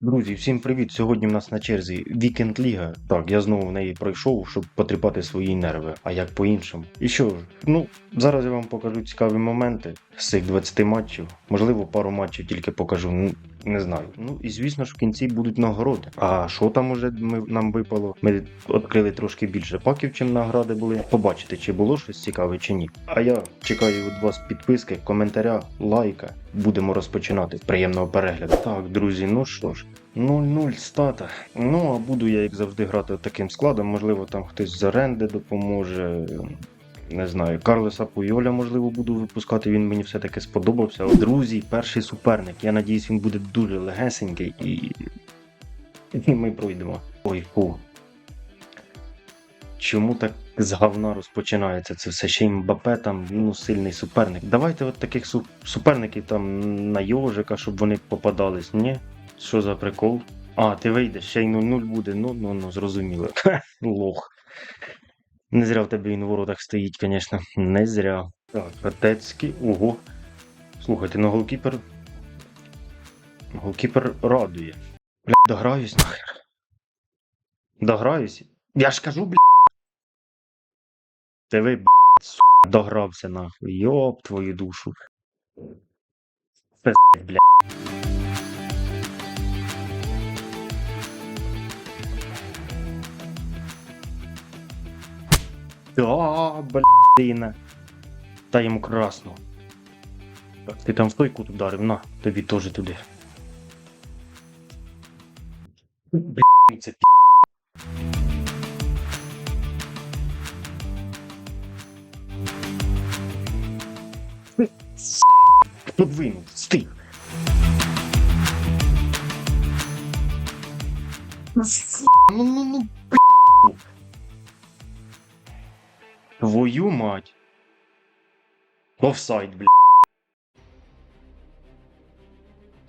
Друзі, всім привіт! Сьогодні в нас на черзі Вікенд Ліга. Так, я знову в неї пройшов, щоб потріпати свої нерви. А як по-іншому? І що ж, ну зараз я вам покажу цікаві моменти з цих 20 матчів. Можливо, пару матчів тільки покажу. Ну не знаю. Ну і звісно ж в кінці будуть нагороди. А що там уже ми, нам випало? Ми відкрили трошки більше паків, чим награди були. Побачите, чи було щось цікаве чи ні. А я чекаю від вас підписки, коментаря, лайка. Будемо розпочинати. Приємного перегляду. Так, друзі, ну що ж. 0-0 стата. Ну, а буду я, як завжди, грати таким складом. Можливо, там хтось з оренди допоможе. Не знаю, Карлеса Пуйоля, можливо, буду випускати. Він мені все-таки сподобався. Друзі, перший суперник. Я надіюсь, він буде дуже легесенький і. І ми пройдемо. Ой, фу. Чому так з говна розпочинається це все? Ще й Мбапе там ну, сильний суперник. Давайте от таких су- суперників там на йожика, щоб вони попадались. Ні? Що за прикол? А, ти вийдеш, ще й 0-0 буде. Ну, ну, ну, зрозуміло. Лох. Не зря в тебе він у воротах стоїть, звісно. Не зря. Так, Катецький. Ого. Слухайте, ну голкіпер. Голкіпер радує. Бля, дограюсь нахер. Дограюсь. Я ж кажу, бля. Ти ви, б**, сука, догрався нахуй. Йоп твою душу. Пиздець, бля. Да, блін. Дай йому красну. Так, ти там в той кут ударив, на, тобі теж туди. Блін, це пі. Подвинув, стих. Ну, ну, ну, Твою мать. Офсайд, бля.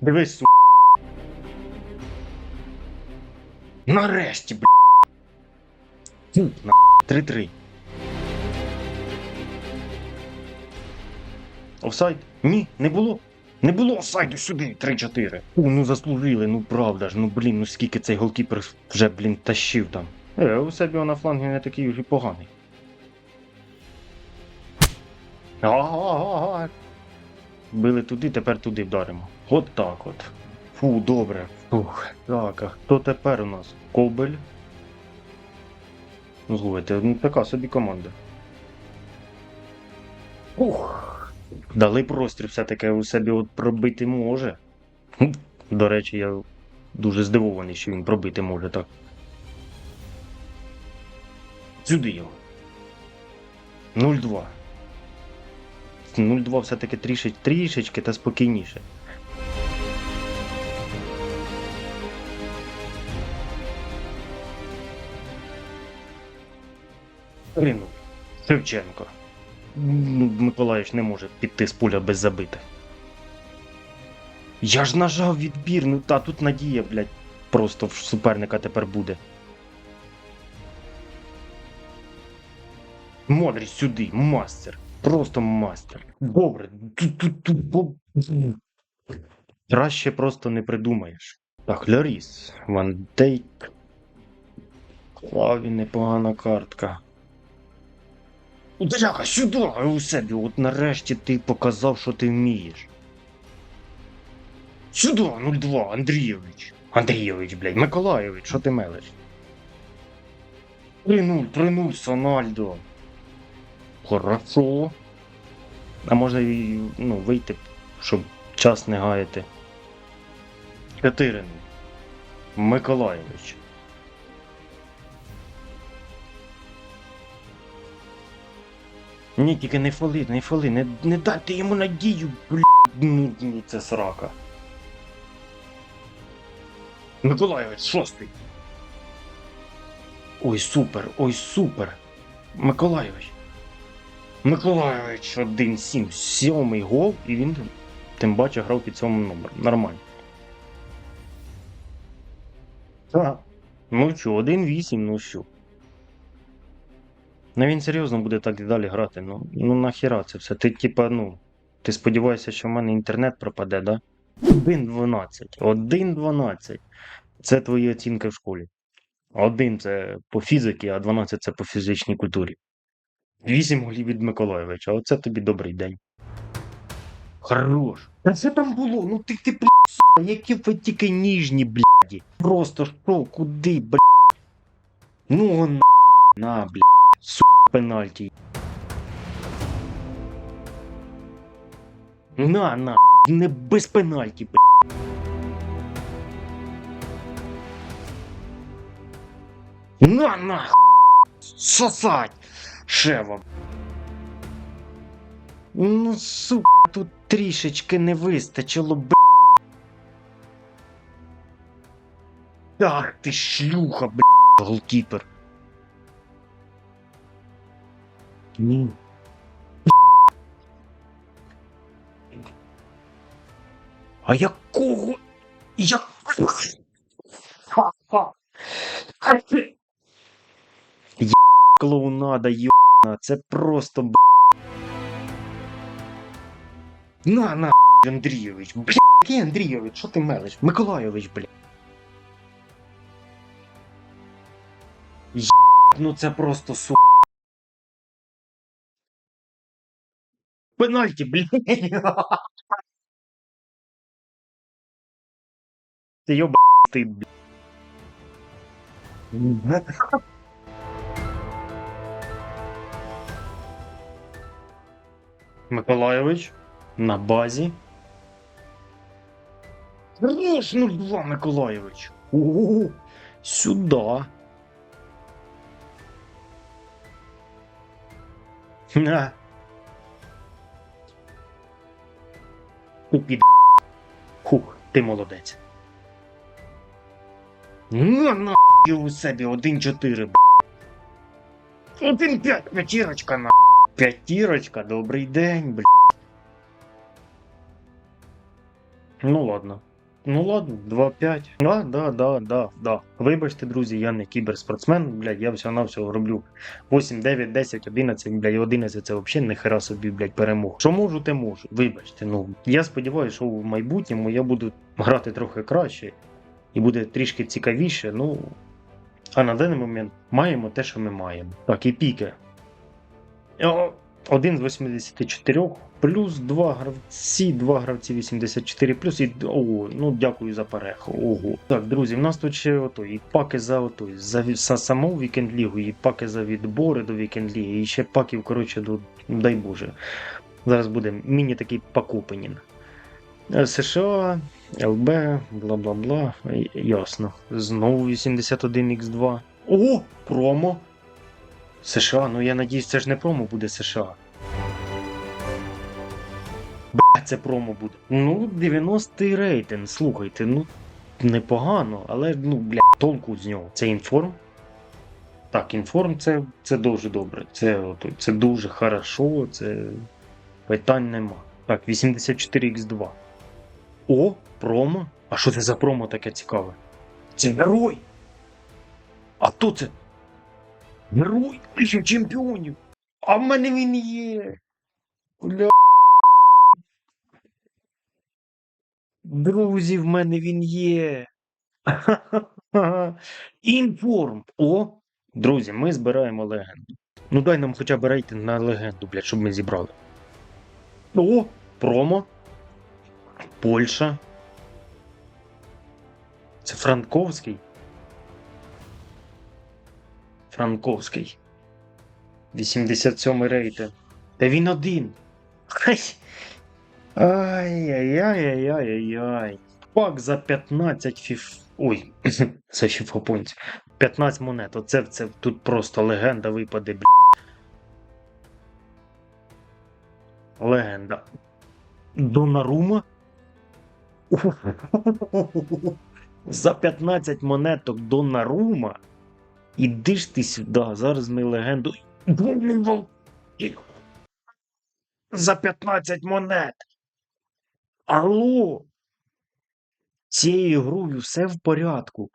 Дивись, су. Нарешті, бля. Фу, на 3-3. Офсайд? Ні, не було. Не було офсайду сюди, 3-4. Фу, ну заслужили, ну правда ж, ну блін, ну скільки цей голкіпер вже, блін, тащив там. Е, у себе на флангі не такий вже поганий. Ага. Били туди, тепер туди вдаримо. От так от. Фу, добре. Фух. Так, а хто тепер у нас? Кобель. Ну, слухайте, ну така собі команда. Ух. Дали простір все-таки у себе от пробити може. До речі, я дуже здивований, що він пробити може так. Сюди його. 0-2. 0-2 все-таки трішечки, трішечки та спокійніше. Блін, ну, Шевченко. Ну, Миколаївич не може піти з пуля без забити. Я ж нажав відбір, ну та тут надія, блядь, просто в суперника тепер буде. Модріч сюди, мастер. Просто мастер. Добре. Краще просто не придумаєш. Так, Лоріс, Ван Дейк. Клаві, непогана картка. Драка, сюди! У себе, от нарешті ти показав, що ти вмієш. Сюди, 02, Андрійович. Андрійович, блядь, Миколайович, що ти мелиш? 3-0, 3-0, Сональдо. Хорошо. А можна і ну, вийти, щоб час не гаяти. 4 Миколайович. Ні, тільки не фали, не фали, не, не дайте йому надію, блядь, ну, ну це срака. Миколайович, шостий. Ой, супер, ой, супер. Миколайович 1-7, сьомий гол, і він тим паче грав під сьомим номером. Нормально. Так. Ну що, 1-8, ну що. Ну він серйозно буде так і далі грати. Ну, ну нахіра це все. Ти типа, ну. Ти сподіваєшся, що в мене інтернет пропаде, да? 1-12. 1-12. Це твої оцінки в школі. Один це по фізиці, а 12 це по фізичній культурі. 8 голів від Миколайовича, оце тобі добрий день. Хорош. А що там було? Ну ти ти блядь, які ви тільки ніжні, бляді. Просто що, куди, блядь? Ну на, на, блядь, сука, пенальті. На, на, не без пенальті, блядь. На, на, сосать, шева. Ну, сука, тут трішечки не вистачило, б. Ах ти шлюха, б. Голкіпер. Ні. А якого? Як... Ха-ха. Клоунада, йона, це просто б. На, на, Андрійович, бля, який Андрійович, що ти мелиш? Миколайович, бля. Є, ну це просто су. Пенальті, бля. Ти йоба ти, бля. Миколайович на базі. Хорош, ну два, Миколайович. О, сюда. На. Під... Хух, ти молодець. На, на, у себе 1-4, б. 1-5, п'ятірочка, на. П'ятірочка, добрий день, бля. Ну ладно. Ну ладно, 2-5. А, да, да, да, да. Вибачте, друзі, я не кіберспортсмен, блядь, я всього навсього роблю 8, 9, 10, 11, блядь, 11 це взагалі ніхера собі, блядь, перемог. Що можу, те можу. Вибачте, ну. Я сподіваюся, що в майбутньому я буду грати трохи краще і буде трішки цікавіше, ну. А на даний момент маємо те, що ми маємо. Так, і піки. О, Один з 84, плюс два гравці, два гравці 84, плюс і. О, ну дякую за перех. Ого. Так, друзі, в нас тут ще ото, і паки за ото, за, за саму вікенд лігу, і паки за відбори до вікенд ліги, і ще паків, коротше, до. Дай Боже. Зараз буде міні такий пакупенін. Е, США, ЛБ, бла бла бла. Ясно. Знову 81Х2. О, промо. США, ну я надіюсь, це ж не промо буде США. Бля, це промо буде. Ну, 90-й рейтинг, слухайте, ну непогано, але ну, бля, толку з нього. Це інформ. Так, інформ це, це дуже добре. Це, це дуже хорошо, це питань нема. Так, 84Х2. О, промо. А що це за промо таке цікаве? Це герой! А хто це? Герой Ліги чемпіонів. А в мене він є. Бля. Друзі, в мене він є. Інформ. О, друзі, ми збираємо легенду. Ну дай нам хоча б рейтинг на легенду, блядь, щоб ми зібрали. О, промо. Польща. Це Франковський. Франковський. 87 рейтинг. Та він один. Ай-яй-яй-яй-яй-яй. Пак за 15 фіф. Ой, це фіфопонць. 15 монет. Оце це тут просто легенда випаде, бля. Легенда. Донарума? За 15 монеток Донарума? Іди ж ти сюди, зараз ми легенду. За 15 монет. Алло. Цією грою все в порядку.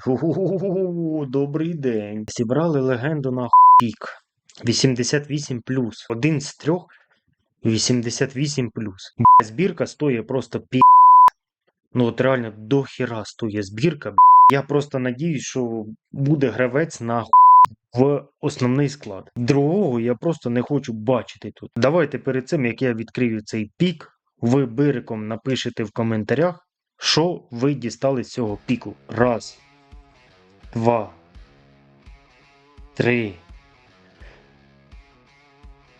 Хо-хо-хо-хо, Добрий день. Зібрали легенду на пік. 88 плюс. Один з трьох 88 плюс. Збірка стоїть просто пі. Ну от реально до хіра стоїть збірка. Я просто надіюсь, що буде гравець на в основний склад. Другого я просто не хочу бачити тут. Давайте перед цим, як я відкрию цей пік, ви бириком напишете в коментарях, що ви дістали з цього піку. Раз, два, три.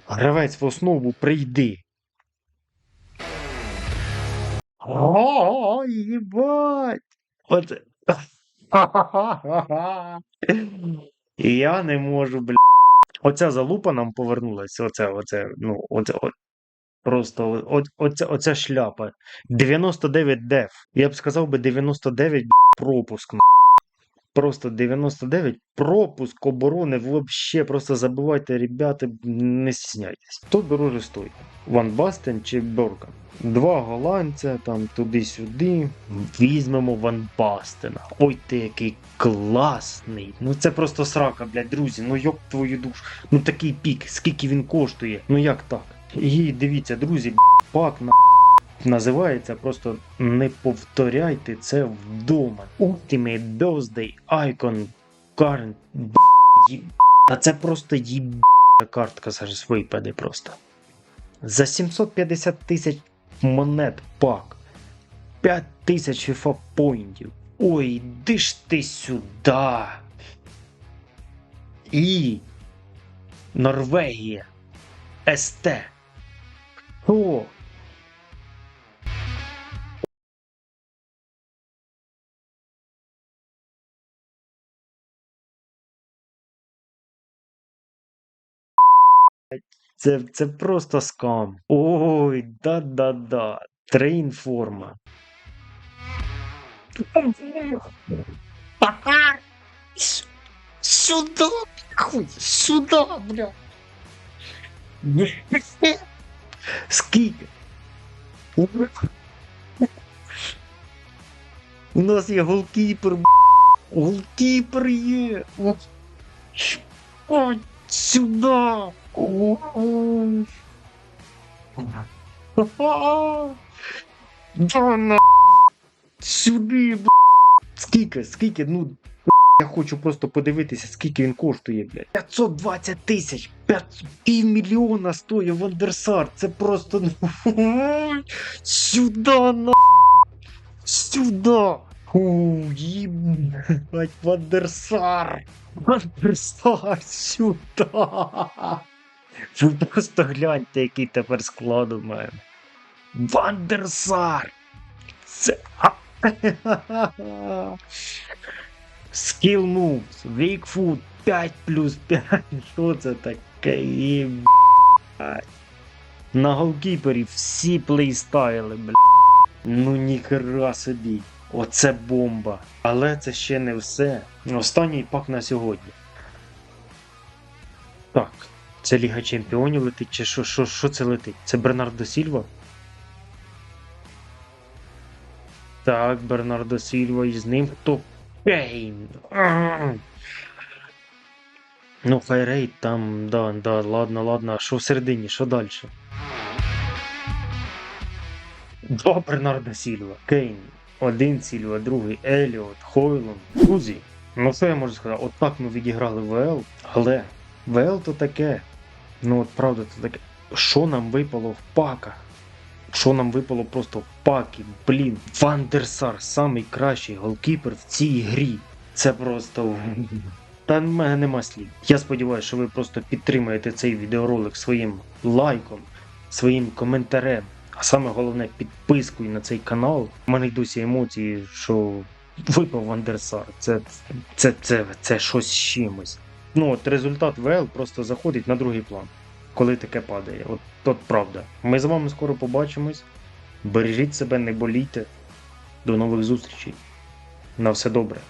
Гравець в основу прийди. О, їбать! Оце. Я не можу, бля. Оця залупа нам повернулася. Оце, оце, ну, оце, о... просто о, оця, оця шляпа. 99 деф. Я б сказав би 99 пропуск. Просто 99 пропуск оборони. Вообще просто забивайте, ребята, не стісняйтесь. Хто дороже стоїть? Ван Бастен чи Борка? Два голландця, там туди-сюди. Візьмемо Ван Бастена. Ой, ти який класний. Ну це просто срака, блядь, друзі. Ну йоп твою душу. Ну такий пік, скільки він коштує. Ну як так? І дивіться, друзі, пак на називається просто не повторяйте це вдома. Ultimate Birthday Icon Current. Б**, Та це просто їб... картка зараз випаде просто. За 750 тисяч монет пак. 5 тисяч поінтів. Ой, йди ж ти сюди. І Норвегія. СТ. О, Це, це просто скам. Ой, да-да-да. Трейнформа. Сюда, хуй, сюда, бля. Скільки? У нас є голкіпер, б***. голкіпер є. Ой, сюда. Да на. Сюди, б***. Скільки, скільки, ну. Я хочу просто подивитися, скільки він коштує, блядь. 520 тисяч, півмільйона стоїть Вандерсар. Це просто. ну, Сюда, на. Сюда. О, їбать, Вандерсар. Вандерсар, сюда. Ви просто гляньте, який тепер склад у мене. Вандерсар. Це. Skill moves, weak foot 5 плюс 5. Що це таке? На голкіпері всі плейстайли, бля. Ну ніхера собі. Оце бомба. Але це ще не все. Останній пак на сьогодні. Так, це Ліга Чемпіонів летить, чи що, що, що це летить? Це Бернардо Сільва? Так, Бернардо Сільва і з ним хто. Ага. Ну, хайрейт там, да, да, ладно, ладно. А що всередині, що далі? Два Бернарда Сільва, Кейн, один Сільва, другий Еліот, Хойлон, Друзі. Ну що я можу сказати? От ми відіграли ВЛ, але ВЛ то таке. Ну от правда, то таке. Що нам випало в паках? Що нам випало просто в паки, блін. Вандерсар, самий кращий голкіпер в цій грі. Це просто. Та в мене нема слів. Я сподіваюся, що ви просто підтримаєте цей відеоролик своїм лайком, своїм коментарем, а саме головне підпискою на цей канал. У мене й емоції, що випав Вандерсар. Це, це, це, це щось з чимось. Ну от результат ВЛ просто заходить на другий план коли таке падає. От, от правда. Ми з вами скоро побачимось. Бережіть себе, не болійте. До нових зустрічей. На все добре.